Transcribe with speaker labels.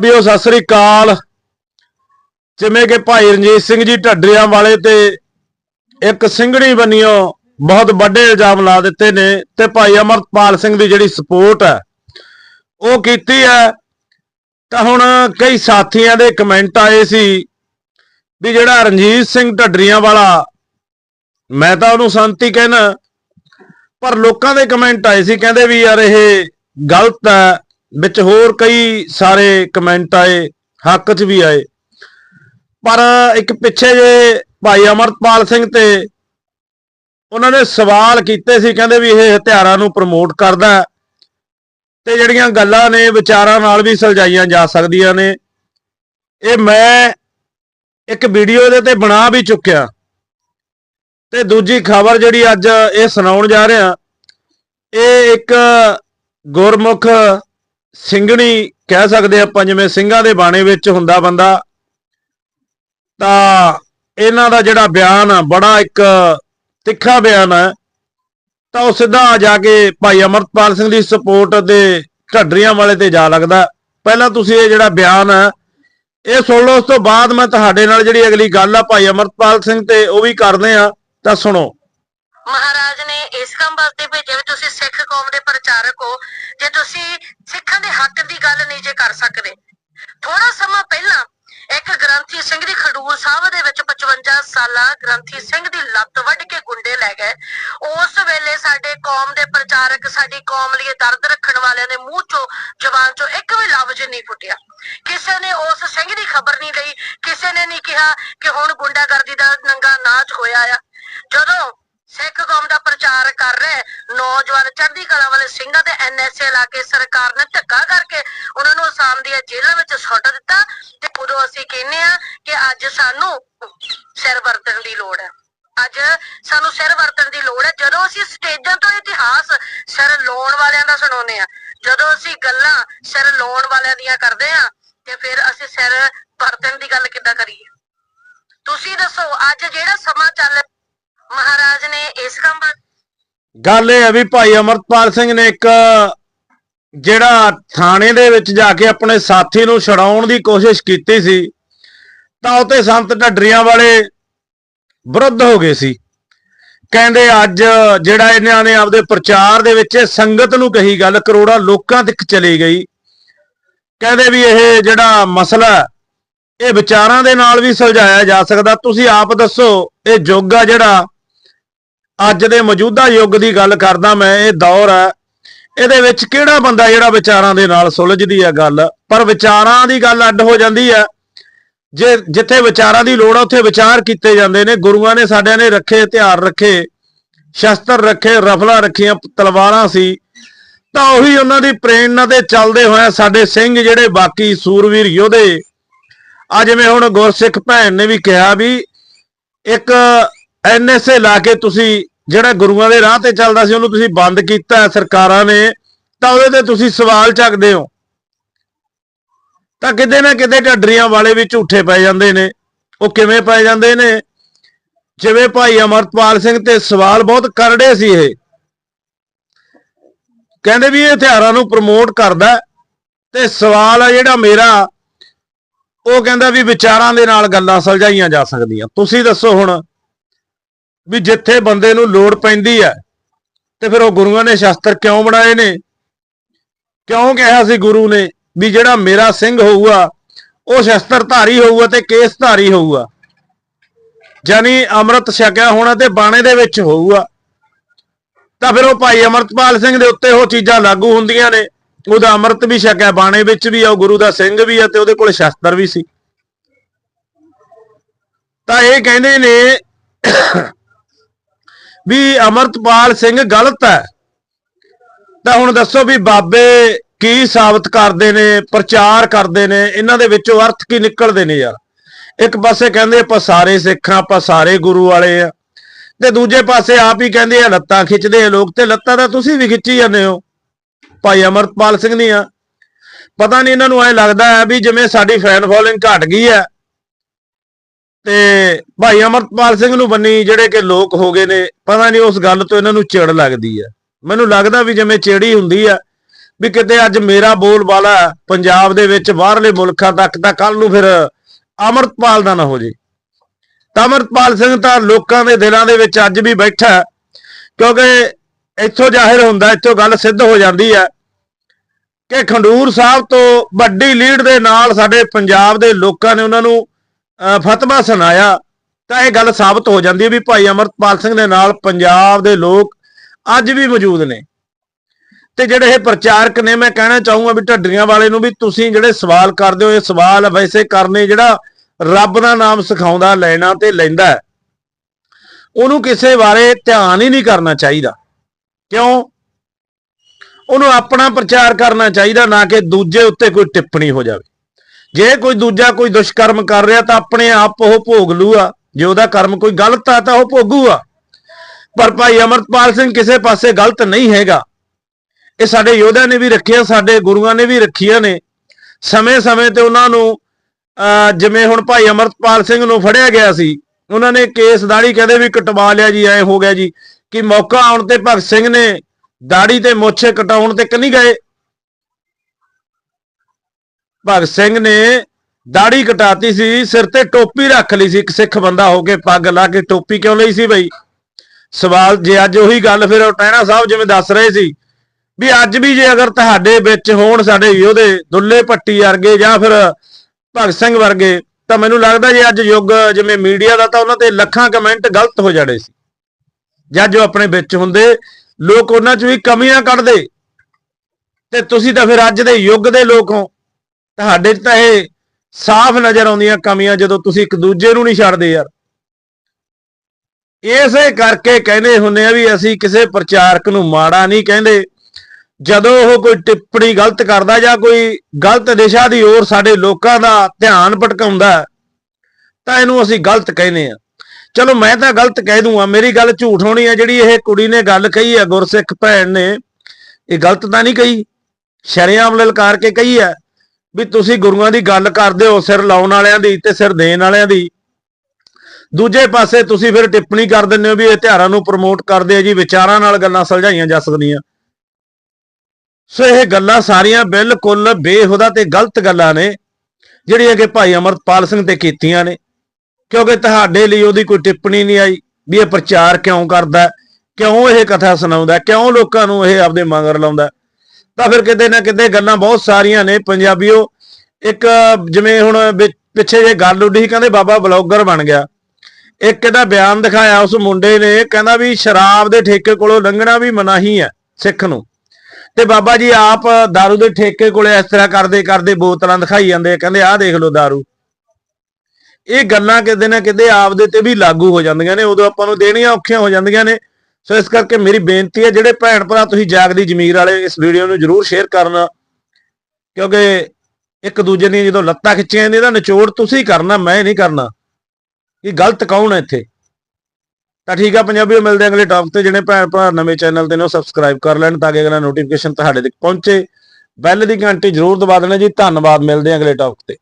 Speaker 1: ਵੀਓ ਸਤਿ ਸ੍ਰੀ ਅਕਾਲ। ਜਿਵੇਂ ਕਿ ਭਾਈ ਰਣਜੀਤ ਸਿੰਘ ਜੀ ਢੱਡਰਿਆਂ ਵਾਲੇ ਤੇ ਇੱਕ ਸਿੰਘਣੀ ਬੰਨਿਓ ਬਹੁਤ ਵੱਡੇ ਇਲਜ਼ਾਮ ਲਾ ਦਿੱਤੇ ਨੇ ਤੇ ਭਾਈ ਅਮਰਪਾਲ ਸਿੰਘ ਦੀ ਜਿਹੜੀ ਸਪੋਰਟ ਹੈ, ਉਹ ਕੀਤੀ ਹੈ। ਤਾਂ ਹੁਣ ਕਈ ਸਾਥੀਆਂ ਦੇ ਕਮੈਂਟ ਆਏ ਸੀ ਵੀ ਜਿਹੜਾ ਰਣਜੀਤ ਸਿੰਘ ਢੱਡਰੀਆਂ ਵਾਲਾ, ਮੈਂ ਤਾਂ ਉਹਨੂੰ ਸੰਤੀ ਕਹਿਣਾ, ਪਰ ਲੋਕਾਂ ਦੇ ਕਮੈਂਟ ਆਏ ਸੀ, ਕਹਿੰਦੇ ਵੀ ਯਾਰ ਇਹ ਗਲਤ ਹੈ। ਵਿੱਚ ਹੋਰ ਕਈ ਸਾਰੇ ਕਮੈਂਟ ਆਏ, ਹੱਕ 'ਚ ਵੀ ਆਏ। ਪਰ ਇੱਕ ਪਿੱਛੇ ਜੇ ਭਾਈ ਅਮਰਪਾਲ ਸਿੰਘ ਤੇ ਉਹਨਾਂ ਨੇ ਸਵਾਲ ਕੀਤੇ ਸੀ, ਕਹਿੰਦੇ ਵੀ ਇਹ ਹਥਿਆਰਾਂ ਨੂੰ ਪ੍ਰਮੋਟ ਕਰਦਾ ਤੇ ਜਿਹੜੀਆਂ ਗੱਲਾਂ ਨੇ, ਵਿਚਾਰਾਂ ਨਾਲ ਵੀ ਸੁਲਝਾਈਆਂ ਜਾ ਸਕਦੀਆਂ ਨੇ। ਇਹ ਮੈਂ ਇੱਕ ਵੀਡੀਓ ਇਹਦੇ ਤੇ ਬਣਾ ਵੀ ਚੁੱਕਿਆ। ਤੇ ਦੂਜੀ ਖਬਰ ਜਿਹੜੀ ਅੱਜ ਇਹ ਸੁਣਾਉਣ ਜਾ ਰਿਹਾ, ਇਹ ਇੱਕ ਗੁਰਮੁਖ ਸਿੰਘਣੀ ਕਹਿ ਸਕਦੇ ਆਪਾਂ, ਜਿਵੇਂ ਸਿੰਘਾਂ ਦੇ ਬਾਣੇ ਵਿੱਚ ਹੁੰਦਾ ਬੰਦਾ, ਤਾਂ ਇਹਨਾਂ ਦਾ ਜਿਹੜਾ ਬਿਆਨ ਆ, ਬੜਾ ਇੱਕ ਤਿੱਖਾ ਬਿਆਨ ਹੈ ਤਾਂ ਉਹ ਸਿੱਧਾ ਜਾ ਕੇ ਭਾਈ ਅਮਰਪਾਲ ਸਿੰਘ ਦੀ ਸਪੋਰਟ ਦੇ ਢੱਡਰੀਆਂ ਵਾਲੇ ਤੇ ਜਾ ਲੱਗਦਾ। ਪਹਿਲਾਂ ਤੁਸੀਂ ਇਹ ਜਿਹੜਾ ਬਿਆਨ ਹੈ ਇਹ ਸੁਣ ਲਓ, ਉਸ ਤੋਂ ਬਾਅਦ ਮੈਂ ਤੁਹਾਡੇ ਨਾਲ ਜਿਹੜੀ ਅਗਲੀ ਗੱਲ ਆ, ਭਾਈ ਅਮਰਪਾਲ ਸਿੰਘ ਤੇ ਉਹ ਵੀ ਕਰਦੇ ਆ, ਤਾਂ ਸੁਣੋ।
Speaker 2: ਮਹਾਰਾਜ ਨੇ ਇਸ ਕੰਮ ਵਾਸਤੇ ਭੇਜਿਆ ਵੀ ਤੁਸੀਂ ਸਿੱਖ ਕੌਮ ਦੇ ਪ੍ਰਚਾਰਕ ਹੋ। ਜੇ ਤੁਸੀਂ ਸਿੱਖਾਂ ਦੇ ਹੱਕ ਦੀ ਗੱਲ ਨਹੀਂ ਜੇ ਕਰ ਸਕਦੇ। ਥੋੜਾ ਸਮਾਂ ਪਹਿਲਾਂ ਇੱਕ ਗ੍ਰੰਥੀ ਸਿੰਘ ਦੀ ਖਡੂਰ ਸਾਹਿਬ ਦੇ ਵਿੱਚ 55 ਸਾਲਾ ਗ੍ਰੰਥੀ ਸਿੰਘ ਦੀ ਲੱਤ ਵੱਢ ਕੇ ਗੁੰਡੇ ਲੈ ਗਏ। ਉਸ ਵੇਲੇ ਸਾਡੇ ਕੌਮ ਦੇ ਪ੍ਰਚਾਰਕ, ਸਾਡੀ ਕੌਮ ਲਈ ਦਰਦ ਰੱਖਣ ਵਾਲਿਆਂ ਦੇ ਮੂੰਹ ਚੋਂ, ਜ਼ਬਾਨ ਚੋਂ ਇੱਕ ਵੀ ਲਫ਼ਜ਼ ਨਹੀਂ ਫੁੱਟਿਆ ਕਿਸੇ ਨੇ ਉਸ ਸਿੰਘ ਦੀ ਖਬਰ ਨਹੀਂ ਲਈ। ਕਿਸੇ ਨੇ ਨਹੀਂ ਕਿਹਾ ਕਿ ਹੁਣ ਗੁੰਡਾਗਰਦੀ ਦਾ ਨੰਗਾ ਨਾਚ ਹੋਇਆ ਆ। ਜਦੋਂ ਸਿੱਖ ਕੌਮ ਦਾ ਪ੍ਰਚਾਰ ਕਰ ਰਹੇ ਨੌਜਵਾਨ ਚੜ੍ਹਦੀ ਕਲਾ ਵਾਲੇ ਸਿੰਘਾਂ ਤੇ ਐਨਐਸਏ ਲਾ ਕੇ ਸਰਕਾਰ ਨੇ ਧੱਕਾ ਕਰਕੇ ਉਹਨਾਂ ਨੂੰ ਆਸਾਮ ਦੀਆਂ ਜੇਲ੍ਹਾਂ ਵਿੱਚ ਸੁੱਟ ਦਿੱਤਾ ਤੇ ਉਦੋਂ ਅਸੀਂ ਕਹਿੰਨੇ ਆ ਕਿ ਅੱਜ ਸਾਨੂੰ ਸਿਰ ਵਰਤਣ ਦੀ ਲੋੜ ਹੈ। ਅੱਜ ਸਾਨੂੰ ਸਿਰ ਵਰਤਣ ਦੀ ਲੋੜ ਹੈ। ਜਦੋਂ ਅਸੀਂ ਸਟੇਜਾਂ ਤੋਂ ਇਤਿਹਾਸ ਸਿਰ ਲਾਉਣ ਵਾਲਿਆਂ ਦਾ ਸੁਣਾਉਂਦੇ ਆ ਜਦੋਂ ਅਸੀਂ ਗੱਲਾਂ ਸਿਰ ਲਾਉਣ ਵਾਲਿਆਂ ਦੀਆਂ ਕਰਦੇ ਆ ਤੇ ਫਿਰ ਅਸੀਂ ਸਿਰ ਵਰਤਣ ਦੀ ਗੱਲ ਕਿੱਦਾਂ ਕਰੀਏ? ਤੁਸੀਂ ਦੱਸੋ, ਅੱਜ ਜਿਹੜਾ ਸਮਾਂ ਚੱਲ ਮਹਾਰਾਜ ਨੇ ਇਸ ਕੰਮ
Speaker 1: ਗੱਲ ਇਹ ਹੈ ਵੀ ਭਾਈ ਅਮਰਪਾਲ ਸਿੰਘ ਨੇ ਇੱਕ ਜਿਹੜਾ ਥਾਣੇ ਦੇ ਵਿੱਚ ਜਾ ਕੇ ਆਪਣੇ ਸਾਥੀ ਨੂੰ ਛਡਾਉਣ ਦੀ ਕੋਸ਼ਿਸ਼ ਕੀਤੀ ਸੀ, ਤਾਂ ਉਤੇ ਸੰਤ ਢੱਡਰੀਆਂ ਵਾਲੇ ਵਿਰੁੱਧ ਹੋ ਗਏ ਸੀ। ਕਹਿੰਦੇ ਅੱਜ ਜਿਹੜਾ ਇਹਨਾਂ ਨੇ ਆਪਦੇ ਪ੍ਰਚਾਰ ਦੇ ਵਿੱਚ ਸੰਗਤ ਨੂੰ ਕਹੀ ਗੱਲ, ਕਰੋੜਾਂ ਲੋਕਾਂ ਤੱਕ ਚਲੀ ਗਈ। ਕਹਿੰਦੇ ਵੀ ਇਹ ਜਿਹੜਾ ਮਸਲਾ ਇਹ ਵਿਚਾਰਾਂ ਦੇ ਨਾਲ ਵੀ ਸੁਲਝਾਇਆ ਜਾ ਸਕਦਾ। ਤੁਸੀਂ ਆਪ ਦੱਸੋ, ਇਹ ਯੁੱਗ ਆ ਜਿਹੜਾ ਅੱਜ ਦੇ ਮੌਜੂਦਾ ਯੁੱਗ ਦੀ ਗੱਲ ਕਰਦਾ ਮੈਂ, ਇਹ ਦੌਰ ਹੈ। ਇਹਦੇ ਵਿੱਚ ਕਿਹੜਾ ਬੰਦਾ ਜਿਹੜਾ ਵਿਚਾਰਾਂ ਦੇ ਨਾਲ ਸੁਲਝਦੀ ਹੈ ਗੱਲ? ਪਰ ਵਿਚਾਰਾਂ ਦੀ ਗੱਲ ਅੱਡ ਹੋ ਜਾਂਦੀ ਹੈ। ਜੇ ਜਿੱਥੇ ਵਿਚਾਰਾਂ ਦੀ ਲੋੜ ਆ, ਉੱਥੇ ਵਿਚਾਰ ਕੀਤੇ ਜਾਂਦੇ ਨੇ। ਗੁਰੂਆਂ ਨੇ ਸਾਡਿਆਂ ਨੇ ਰੱਖੇ, ਹਥਿਆਰ ਰੱਖੇ, ਸ਼ਸਤਰ ਰੱਖੇ, ਰਫਲਾਂ ਰੱਖੀਆਂ, ਤਲਵਾਰਾਂ ਸੀ। ਤਾਂ ਉਹੀ ਉਹਨਾਂ ਦੀ ਪ੍ਰੇਰਣਾ ਤੇ ਚੱਲਦੇ ਹੋਏ ਸਾਡੇ ਸਿੰਘ ਜਿਹੜੇ ਬਾਕੀ ਸੂਰਵੀਰ ਯੋਧੇ, ਆ ਜਿਵੇਂ ਹੁਣ ਗੁਰਸਿੱਖ ਭੈਣ ਨੇ ਵੀ ਕਿਹਾ ਵੀ ਇੱਕ ਐਨਐਸਏ ਲਾ ਕੇ ਤੁਸੀਂ ਜਿਹੜਾ ਗੁਰੂਆਂ ਦੇ ਰਾਹ ਤੇ ਚੱਲਦਾ ਸੀ, ਉਹਨੂੰ ਤੁਸੀਂ ਬੰਦ ਕੀਤਾ, ਸਰਕਾਰਾਂ ਨੇ, ਤਾਂ ਉਹਦੇ ਤੇ ਤੁਸੀਂ ਸਵਾਲ ਚੱਕਦੇ ਹੋ। ਤਾਂ ਕਿਤੇ ਨਾ ਕਿਤੇ ਢੱਡਰੀਆਂ ਵਾਲੇ ਵੀ ਝੂਠੇ ਪੈ ਜਾਂਦੇ ਨੇ। ਉਹ ਕਿਵੇਂ ਪੈ ਜਾਂਦੇ ਨੇ? ਜਿਵੇਂ ਭਾਈ ਅਮਰਪਾਲ ਸਿੰਘ ਤੇ ਸਵਾਲ ਬਹੁਤ ਕਰੜੇ ਸੀ ਇਹ। ਕਹਿੰਦੇ ਵੀ ਇਹ ਹਥਿਆਰਾਂ ਨੂੰ ਪ੍ਰਮੋਟ ਕਰਦਾ ਤੇ ਸਵਾਲ ਆ ਜਿਹੜਾ ਮੇਰਾ, ਉਹ ਕਹਿੰਦਾ ਵੀ ਵਿਚਾਰਾਂ ਦੇ ਨਾਲ ਗੱਲਾਂ ਸੁਲਝਾਈਆਂ ਜਾ ਸਕਦੀਆਂ। ਤੁਸੀਂ ਦੱਸੋ ਹੁਣ ਵੀ ਜਿੱਥੇ ਬੰਦੇ ਨੂੰ ਲੋੜ ਪੈਂਦੀ ਹੈ, ਤੇ ਫਿਰ ਉਹ ਗੁਰੂਆਂ ਨੇ ਸ਼ਸਤਰ ਕਿਉਂ ਬਣਾਏ ਨੇ? ਕਿਉਂ ਕਿਹਾ ਸੀ ਗੁਰੂ ਨੇ ਵੀ ਜਿਹੜਾ ਮੇਰਾ ਸਿੰਘ ਹੋਊਗਾ, ਉਹ ਸ਼ਸਤਰ ਧਾਰੀ ਹੋਊਗਾ ਤੇ ਕੇਸ ਧਾਰੀ ਹੋਊਗਾ। ਜਾਨੀ ਅੰਮ੍ਰਿਤ ਛਕਿਆ ਹੋਣਾ ਤੇ ਬਾਣੇ ਦੇ ਵਿੱਚ ਹੋਊਗਾ। ਤਾਂ ਫਿਰ ਉਹ ਭਾਈ ਅਮਰਤਪਾਲ ਸਿੰਘ ਦੇ ਉੱਤੇ ਉਹ ਚੀਜ਼ਾਂ ਲਾਗੂ ਹੁੰਦੀਆਂ ਨੇ। ਉਹਦਾ ਅੰਮ੍ਰਿਤ ਵੀ ਛਕਿਆ, ਬਾਣੇ ਵਿੱਚ ਵੀ ਆ, ਉਹ ਗੁਰੂ ਦਾ ਸਿੰਘ ਵੀ ਆ ਤੇ ਉਹਦੇ ਕੋਲ ਸ਼ਸਤਰ ਵੀ ਸੀ। ਤਾਂ ਇਹ ਕਹਿੰਦੇ ਨੇ ਵੀ ਅਮਰਤਪਾਲ ਸਿੰਘ ਗਲਤ ਹੈ। ਤਾਂ ਹੁਣ ਦੱਸੋ ਵੀ ਬਾਬੇ ਕੀ ਸਾਬਤ ਕਰਦੇ ਨੇ, ਪ੍ਰਚਾਰ ਕਰਦੇ ਨੇ, ਇਹਨਾਂ ਦੇ ਵਿੱਚੋਂ ਅਰਥ ਕੀ ਨਿਕਲਦੇ ਨੇ ਯਾਰ? ਇੱਕ ਪਾਸੇ ਕਹਿੰਦੇ ਆਪਾਂ ਸਾਰੇ ਸਿੱਖ ਸਿੱਖਾਂ ਆਪਾਂ ਸਾਰੇ ਗੁਰੂ ਵਾਲੇ ਆ। ਤੇ ਦੂਜੇ ਪਾਸੇ ਆਪ ਹੀ ਕਹਿੰਦੇ ਆ, ਲੱਤਾਂ ਖਿੱਚਦੇ ਆ ਲੋਕ, ਤੇ ਲੱਤਾਂ ਤਾਂ ਤੁਸੀਂ ਵੀ ਖਿੱਚੀ ਜਾਂਦੇ ਹੋ। ਭਾਈ ਅਮਰਪਾਲ ਸਿੰਘ ਦੀਆਂ। ਪਤਾ ਨਹੀਂ ਇਹਨਾਂ ਨੂੰ ਐ ਲੱਗਦਾ ਹੈ ਵੀ ਜਿਵੇਂ ਸਾਡੀ ਫੈਨ ਫੋਲੋਇੰਗ ਘਟ ਗਈ ਹੈ ਤੇ ਭਾਈ ਅਮਰਪਾਲ ਸਿੰਘ ਨੂੰ ਬੰਨੀ ਜਿਹੜੇ ਕਿ ਲੋਕ ਹੋ ਗਏ ਨੇ, ਪਤਾ ਨਹੀਂ ਉਸ ਗੱਲ ਤੋਂ ਇਹਨਾਂ ਨੂੰ ਚਿੜ ਲੱਗਦੀ ਹੈ ਮੈਨੂੰ ਲੱਗਦਾ ਵੀ ਜਿਵੇਂ ਚਿੜੀ ਹੁੰਦੀ ਆ, ਵੀ ਕਿਤੇ ਅੱਜ ਮੇਰਾ ਬੋਲਬਾਲਾ ਪੰਜਾਬ ਦੇ ਵਿੱਚ ਬਾਹਰਲੇ ਮੁਲਕਾਂ ਤੱਕ ਤਾਂ ਕੱਲ ਨੂੰ ਫਿਰ ਅਮਰਤਪਾਲ ਦਾ ਨਾ ਹੋ ਜੇ। ਤਾਂ ਅਮਰਤਪਾਲ ਸਿੰਘ ਤਾਂ ਲੋਕਾਂ ਦੇ ਦਿਲਾਂ ਦੇ ਵਿੱਚ ਅੱਜ ਵੀ ਬੈਠਾ, ਕਿਉਂਕਿ ਇੱਥੋਂ ਜ਼ਾਹਿਰ ਹੁੰਦਾ, ਇੱਥੋਂ ਗੱਲ ਸਿੱਧ ਹੋ ਜਾਂਦੀ ਹੈ ਕਿ ਖੰਡੂਰ ਸਾਹਿਬ ਤੋਂ ਵੱਡੀ ਲੀਡ ਦੇ ਨਾਲ ਸਾਡੇ ਪੰਜਾਬ ਦੇ ਲੋਕਾਂ ਨੇ ਉਹਨਾਂ ਨੂੰ ਫਤਵਾ ਸੁਣਾਇਆ ਤਾਂ ਇਹ ਗੱਲ ਸਾਬਤ ਹੋ ਜਾਂਦੀ ਹੈ ਵੀ ਭਾਈ ਅਮਰਤਪਾਲ ਸਿੰਘ ਦੇ ਨਾਲ ਪੰਜਾਬ ਦੇ ਲੋਕ ਅੱਜ ਵੀ ਮੌਜੂਦ ਨੇ। ਤੇ ਜਿਹੜੇ ਇਹ ਪ੍ਰਚਾਰਕ ਨੇ, ਮੈਂ ਕਹਿਣਾ ਚਾਹੂੰਗਾ ਵੀ ਢੱਡਰੀਆਂ ਵਾਲੇ ਨੂੰ ਵੀ ਤੁਸੀਂ ਜਿਹੜੇ ਸਵਾਲ ਕਰਦੇ ਹੋ, ਇਹ ਸਵਾਲ ਵੈਸੇ ਕਰਨੇ ਜਿਹੜਾ ਰੱਬ ਦਾ ਨਾਮ ਸਿਖਾਉਂਦਾ, ਲੈਣਾ ਤੇ ਲੈਂਦਾ ਉਹਨੂੰ ਕਿਸੇ ਬਾਰੇ ਧਿਆਨ ਹੀ ਨਹੀਂ ਕਰਨਾ ਚਾਹੀਦਾ। ਕਿਉਂ? ਉਹਨੂੰ ਆਪਣਾ ਪ੍ਰਚਾਰ ਕਰਨਾ ਚਾਹੀਦਾ, ਨਾ ਕਿ ਦੂਜੇ ਉੱਤੇ ਕੋਈ ਟਿੱਪਣੀ ਹੋ ਜਾਵੇ। ਜੇ ਕੋਈ ਦੂਜਾ ਕੋਈ ਦੁਸ਼ਕਰਮ ਕਰ ਰਿਹਾ ਤਾਂ ਆਪਣੇ ਆਪ ਉਹ ਭੋਗ ਲੂਗਾ ਜੇ ਉਹਦਾ ਕਰਮ ਕੋਈ ਗਲਤ ਆ ਤਾਂ ਉਹ ਭੋਗੂਗਾ ਪਰ ਭਾਈ ਅਮਰਤਪਾਲ ਸਿੰਘ ਕਿਸੇ ਪਾਸੇ ਗਲਤ ਨਹੀਂ ਹੈਗਾ। ਇਹ ਸਾਡੇ ਯੋਧਿਆਂ ਨੇ ਵੀ ਰੱਖਿਆ, ਸਾਡੇ ਗੁਰੂਆਂ ਨੇ ਵੀ ਰੱਖੀਆਂ ਨੇ। ਸਮੇਂ-ਸਮੇਂ ਤੇ ਉਹਨਾਂ ਨੂੰ ਅਹ ਜਿਵੇਂ ਹੁਣ ਭਾਈ ਅਮਰਤਪਾਲ ਸਿੰਘ ਨੂੰ ਫੜਿਆ ਗਿਆ ਸੀ, ਉਹਨਾਂ ਨੇ ਕੇਸ ਦਾੜੀ ਕਹਿੰਦੇ ਵੀ ਕਟਵਾ ਲਿਆ ਜੀ, ਐ ਹੋ ਗਿਆ ਜੀ। ਕਿ ਮੌਕਾ ਆਉਣ ਤੇ ਭਗਤ ਸਿੰਘ ਨੇ ਦਾੜੀ ਤੇ ਮੋਛੇ ਕਟਾਉਣ ਤੇ ਨਹੀਂ ਗਏ? ਭਗਤ ਸਿੰਘ ਨੇ ਦਾੜੀ ਕਟਾਤੀ ਸੀ, ਸਿਰ ਤੇ ਟੋਪੀ ਰੱਖ ਲਈ ਸੀ, ਇੱਕ ਸਿੱਖ ਬੰਦਾ ਹੋ ਕੇ ਪੱਗ ਲਾ ਕੇ ਟੋਪੀ ਕਿਉਂ ਲਈ ਸੀ ਬਈ? ਸਵਾਲ, ਜੇ ਅੱਜ ਉਹੀ ਗੱਲ ਫਿਰ ਟਹਿਣਾ ਸਾਹਿਬ ਜਿਵੇਂ ਦੱਸ ਰਹੇ ਸੀ, ਵੀ ਅੱਜ ਵੀ ਜੇ ਅਗਰ ਤੁਹਾਡੇ ਵਿੱਚ ਹੋਣ ਸਾਡੇ ਯੋਧੇ ਦੁੱਲੇ ਪੱਟੀ ਵਰਗੇ ਜਾਂ ਫਿਰ ਭਗਤ ਸਿੰਘ ਵਰਗੇ, ਤਾਂ ਮੈਨੂੰ ਲੱਗਦਾ ਜੇ ਅੱਜ ਯੁੱਗ ਜਿਵੇਂ ਮੀਡੀਆ ਦਾ, ਤਾਂ ਉਹਨਾਂ ਤੇ ਲੱਖਾਂ ਕਮੈਂਟ ਗਲਤ ਹੋ ਜਾਣੇ ਸੀ। ਜਦ ਜੋ ਆਪਣੇ ਵਿੱਚ ਹੁੰਦੇ, ਲੋਕ ਉਹਨਾਂ 'ਚ ਵੀ ਕਮੀਆਂ ਕੱਢਦੇ। ਤੇ ਤੁਸੀਂ ਤਾਂ ਫਿਰ ਅੱਜ ਦੇ ਯੁੱਗ ਦੇ ਲੋਕ ਹੋ। ਤੁਹਾਡੇ 'ਚ ਤਾਂ ਇਹ ਸਾਫ਼ ਨਜ਼ਰ ਆਉਂਦੀਆਂ ਕਮੀਆਂ ਜਦੋਂ ਤੁਸੀਂ ਇੱਕ ਦੂਜੇ ਨੂੰ ਨਹੀਂ ਛੱਡਦੇ ਯਾਰ। ਇਸੇ ਕਰਕੇ ਕਹਿੰਦੇ ਹੁੰਨੇ ਆ ਵੀ ਅਸੀਂ ਕਿਸੇ ਪ੍ਰਚਾਰਕ ਨੂੰ ਮਾੜਾ ਨਹੀਂ ਕਹਿੰਦੇ। ਜਦੋਂ ਉਹ ਕੋਈ ਟਿੱਪਣੀ ਗਲਤ ਕਰਦਾ ਜਾਂ ਕੋਈ ਗਲਤ ਦਿਸ਼ਾ ਦੀ ओर ਸਾਡੇ ਲੋਕਾਂ ਦਾ ਧਿਆਨ ਭਟਕਾਉਂਦਾ, ਤਾਂ ਇਹਨੂੰ ਅਸੀਂ ਗਲਤ ਕਹਿੰਦੇ ਆ। ਚਲੋ ਮੈਂ ਤਾਂ ਗਲਤ ਕਹਿ ਦੂੰਗਾ, ਮੇਰੀ ਗੱਲ ਝੂਠ ਹੋਣੀ ਹੈ ਜਿਹੜੀ ਇਹ ਕੁੜੀ ਨੇ ਗੱਲ ਕਹੀ ਹੈ ਗੁਰਸਿੱਖ ਭੈਣ ਨੇ। ਇਹ ਗਲਤ ਤਾਂ ਨਹੀਂ ਕਹੀ, ਸ਼ਰੇਆਮ ਲਲਕਾਰ ਕੇ ਕਹੀ ਹੈ ਵੀ ਤੁਸੀਂ ਗੁਰੂਆਂ ਦੀ ਗੱਲ ਕਰਦੇ ਹੋ, ਸਿਰ ਲਾਉਣ ਵਾਲਿਆਂ ਦੀ ਤੇ ਸਿਰ ਦੇਣ ਵਾਲਿਆਂ ਦੀ। ਦੂਜੇ ਪਾਸੇ ਤੁਸੀਂ ਫਿਰ ਟਿੱਪਣੀ ਕਰ ਦਿੰਦੇ ਹੋ ਵੀ ਇਹ ਤਿਉਹਾਰਾਂ ਨੂੰ ਪ੍ਰਮੋਟ ਕਰਦੇ ਆ ਜੀ, ਵਿਚਾਰਾਂ ਨਾਲ ਗੱਲਾਂ ਸੁਲਝਾਈਆਂ ਜਾ ਸਕਦੀਆਂ। ਸੋ ਇਹ ਗੱਲਾਂ ਸਾਰੀਆਂ ਬਿਲਕੁਲ ਬੇਹੁਦਾ ਤੇ ਗਲਤ ਗੱਲਾਂ ਨੇ, ਜਿਹੜੀਆਂ ਕਿ ਭਾਈ ਅਮਰਪਾਲ ਸਿੰਘ ਤੇ ਕੀਤੀਆਂ ਨੇ। ਕਿਉਂਕਿ ਤੁਹਾਡੇ ਲਈ ਉਹਦੀ ਕੋਈ ਟਿੱਪਣੀ ਨਹੀਂ ਆਈ ਵੀ ਇਹ ਪ੍ਰਚਾਰ ਕਿਉਂ ਕਰਦਾ, ਕਿਉਂ ਇਹ ਕਥਾ ਸੁਣਾਉਂਦਾ, ਕਿਉਂ ਲੋਕਾਂ ਨੂੰ ਇਹ ਆਪਦੇ ਮਗਰ ਲਾਉਂਦਾ। ਤਾਂ ਫਿਰ ਕਿਤੇ ਨਾ ਕਿਤੇ ਗੱਲਾਂ ਬਹੁਤ ਸਾਰੀਆਂ ਨੇ ਪੰਜਾਬੀਓ ਇੱਕ ਜਿਵੇਂ ਹੁਣ ਵਿੱਚ- ਪਿੱਛੇ ਜੇ ਗੱਲ ਉੱਡੀ ਸੀ, ਕਹਿੰਦੇ ਬਾਬਾ ਬਲੌਗਰ ਬਣ ਗਿਆ ਇੱਕ ਇਹਦਾ ਬਿਆਨ ਦਿਖਾਇਆ ਉਸ ਮੁੰਡੇ ਨੇ ਕਹਿੰਦਾ ਵੀ ਸ਼ਰਾਬ ਦੇ ਠੇਕੇ ਕੋਲੋਂ ਲੰਘਣਾ ਵੀ ਮਨਾਹੀ ਹੈ ਸਿੱਖ ਨੂੰ ਤੇ ਬਾਬਾ ਜੀ ਆਪ दारू ਦੇ ਠੇਕੇ ਕੋਲੇ ਇਸ ਤਰ੍ਹਾਂ ਕਰਦੇ ਕਰਦੇ ਬੋਤਲਾਂ ਦਿਖਾਈ ਜਾਂਦੇ ਆ, ਕਹਿੰਦੇ ਆਹ ਦੇਖ ਲਓ दारू ਇਹ ਗੱਲਾਂ ਕਿਤੇ ਨਾ ਕਿਤੇ ਆਪਦੇ ਤੇ ਵੀ ਲਾਗੂ ਹੋ ਜਾਂਦੀਆਂ ਨੇ ਉਦੋਂ ਆਪਾਂ ਨੂੰ ਦੇਣੀਆਂ ਔਖੀਆਂ ਹੋ ਜਾਂਦੀਆਂ ਨੇ ਸੋ ਇਸ ਕਰਕੇ ਮੇਰੀ ਬੇਨਤੀ ਹੈ, ਜਿਹੜੇ ਭੈਣ ਭਰਾ ਤੁਸੀਂ ਜਾਗਦੀ ਜ਼ਮੀਰ ਵਾਲੇ ਇਸ ਵੀਡੀਓ ਨੂੰ ਜਰੂਰ ਸ਼ੇਅਰ ਕਰਨਾ, ਕਿਉਂਕਿ ਇੱਕ ਦੂਜੇ ਦੀਆਂ ਜਦੋਂ ਲੱਤਾਂ ਖਿੱਚੀਆਂ ਨੇ ਇਹਦਾ ਨਿਚੋੜ ਤੁਸੀਂ ਕਰਨਾ, ਮੈਂ ਨਹੀਂ ਕਰਨਾ। ਇਹ ਗਲਤ ਕੌਣ ਹੈ ਇੱਥੇ? ਤਾਂ ਠੀਕ ਆ ਪੰਜਾਬੀਓ ਮਿਲਦੇ ਅਗਲੇ ਟੌਪ ਤੇ, ਜਿਹੜੇ ਭੈਣ ਭਰਾ ਨਵੇਂ ਚੈਨਲ ਤੇ ਨੇ, ਉਹ ਸਬਸਕ੍ਰਾਈਬ ਕਰ ਲੈਣ ਤਾਂ ਕਿ ਅਗਲਾ ਨੋਟੀਫਿਕੇਸ਼ਨ ਤੁਹਾਡੇ ਤੱਕ ਪਹੁੰਚੇ। ਬੈਲ ਦੀ ਘੰਟੀ ਜਰੂਰ ਦਬਾ ਦੇਣਾ ਜੀ। ਧੰਨਵਾਦ, ਮਿਲਦੇ ਹਾਂ ਅਗਲੇ ਟੌਪ ਤੇ।